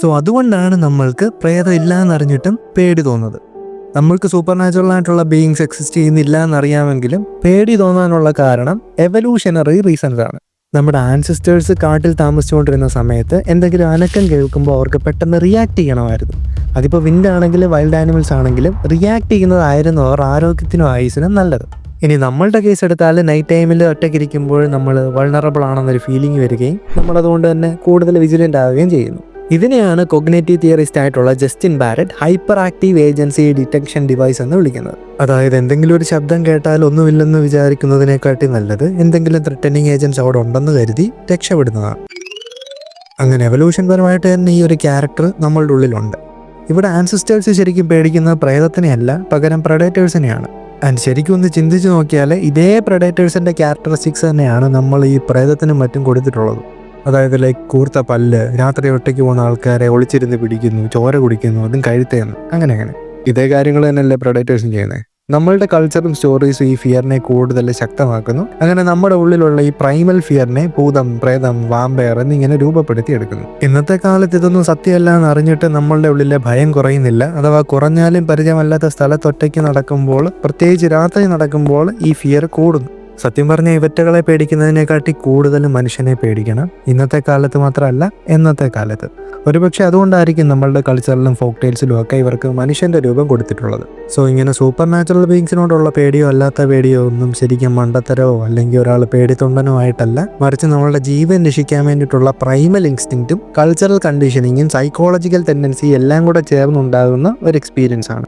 So അതുകൊണ്ടാണ് നമ്മൾക്ക് പ്രേതം ഇല്ല എന്നറിഞ്ഞിട്ടും പേടി തോന്നുന്നത്. നമ്മൾക്ക് സൂപ്പർ നാച്ചുറൽ ആയിട്ടുള്ള ബീയിങ്സ് എക്സിസ്റ്റ് ചെയ്യുന്നില്ല എന്നറിയാമെങ്കിലും പേടി തോന്നാനുള്ള കാരണം എവല്യൂഷനറി റീസൺസ് ആണ്. നമ്മുടെ ആൻസിസ്റ്റേഴ്സ് കാട്ടിൽ താമസിച്ചുകൊണ്ടിരുന്ന സമയത്ത് എന്തെങ്കിലും അനക്കം കേൾക്കുമ്പോൾ അവർക്ക് പെട്ടെന്ന് റിയാക്ട് ചെയ്യണമായിരുന്നു. അതിപ്പോൾ വിൻഡ് ആണെങ്കിലും വൈൽഡ് ആനിമൽസ് ആണെങ്കിലും റിയാക്ട് ചെയ്യുന്നതായിരുന്നു അവർ ആരോഗ്യത്തിനും ആയുസിനും നല്ലത്. ഇനി നമ്മളുടെ കേസ് എടുത്താൽ നൈറ്റ് ടൈമിൽ ഒറ്റയ്ക്കിരിക്കുമ്പോൾ നമ്മൾ വൾണറബിൾ ആണെന്നൊരു ഫീലിംഗ് വരികയും നമ്മളതുകൊണ്ട് തന്നെ കൂടുതൽ വിജിലന്റ് ആവുകയും ചെയ്യുന്നു. ഇതിനെയാണ് കൊഗ്നേറ്റീവ് തിയറിസ്റ്റ് ആയിട്ടുള്ള Justin Barrett hyperactive agency detection device എന്ന് വിളിക്കുന്നത്. അതായത് എന്തെങ്കിലും ഒരു ശബ്ദം കേട്ടാൽ ഒന്നുമില്ലെന്ന് വിചാരിക്കുന്നതിനെക്കാട്ടി നല്ലത് എന്തെങ്കിലും ത്രെറ്റനിങ് ഏജൻസ് അവിടെ ഉണ്ടെന്ന് കരുതി രക്ഷപ്പെടുന്നതാണ് അങ്ങനെ എവല്യൂഷൻ പരമായിട്ട് തന്നെ ഈ ഒരു ക്യാരക്ടർ നമ്മളുടെ ഉള്ളിലുണ്ട്. ഇവിടെ ആൻസിസ്റ്റേഴ്സ് ശരിക്കും പേടിക്കുന്നത് പ്രേതത്തിനെയല്ല പകരം പ്രഡേറ്റേഴ്സിനെയാണ് ആൻഡ് ശരിക്കും ഒന്ന് ചിന്തിച്ച് നോക്കിയാൽ ഇതേ പ്രഡേറ്റേഴ്സിന്റെ ക്യാരക്ടറിസ്റ്റിക്സ് തന്നെയാണ് നമ്മൾ ഈ പ്രേതത്തിനും മറ്റും കൊടുത്തിട്ടുള്ളത്. അതായത് ലൈക്ക് കൂർത്ത പല്ല് രാത്രി ഒറ്റയ്ക്ക് പോകുന്ന ആൾക്കാരെ ഒളിച്ചിരുന്ന് പിടിക്കുന്നു ചോര കുടിക്കുന്നു അതും കഴുത്തേന്ന് അങ്ങനെ അങ്ങനെ. ഇതേ കാര്യങ്ങൾ തന്നെയല്ലേ പ്രൊഡക്റ്റേഷൻ ചെയ്യുന്നത് നമ്മളുടെ കൾച്ചറും സ്റ്റോറീസും ഈ ഫിയറിനെ കൂടുതൽ ശക്തമാക്കുന്നു. അങ്ങനെ നമ്മുടെ ഉള്ളിലുള്ള ഈ പ്രൈമൽ ഫിയറിനെ ഭൂതം പ്രേതം വാമ്പയർ എന്നിങ്ങനെ രൂപപ്പെടുത്തി എടുക്കുന്നു. ഇന്നത്തെ കാലത്ത് ഇതൊന്നും സത്യമല്ല എന്ന് അറിഞ്ഞിട്ട് നമ്മളുടെ ഉള്ളിലെ ഭയം കുറയുന്നില്ല. അഥവാ കുറഞ്ഞാലും പരിചയമല്ലാത്ത സ്ഥലത്തൊറ്റയ്ക്ക് നടക്കുമ്പോൾ പ്രത്യേകിച്ച് രാത്രി നടക്കുമ്പോൾ ഈ ഫിയർ കൂടുന്നു. സത്യം പറഞ്ഞ ഇവറ്റകളെ പേടിക്കുന്നതിനെക്കാട്ടി കൂടുതൽ മനുഷ്യനെ പേടിക്കണം. ഇന്നത്തെ കാലത്ത് മാത്രമല്ല എന്നത്തെ കാലത്ത്. ഒരുപക്ഷെ അതുകൊണ്ടായിരിക്കും നമ്മളുടെ കൾച്ചറിലും ഫോക്ക് ടൈൽസിലും ഒക്കെ ഇവർക്ക് മനുഷ്യന്റെ രൂപം കൊടുത്തിട്ടുള്ളത്. സോ ഇങ്ങനെ സൂപ്പർ നാച്ചുറൽ ബീങ്സിനോടുള്ള പേടിയോ അല്ലാത്ത പേടിയോ ഒന്നും ശരിക്കും മണ്ടത്തരവോ അല്ലെങ്കിൽ ഒരാൾ പേടിത്തൊണ്ടനോ ആയിട്ടല്ല. മറിച്ച് നമ്മളുടെ ജീവൻ രക്ഷിക്കാൻ വേണ്ടിയിട്ടുള്ള പ്രൈമൽ ഇൻസ്റ്റിങ്ക്റ്റും കൾച്ചറൽ കണ്ടീഷനിങ്ങും സൈക്കോളജിക്കൽ ടെൻഡൻസി എല്ലാം കൂടെ ചേർന്നുണ്ടാകുന്ന ഒരു എക്സ്പീരിയൻസ് ആണ്.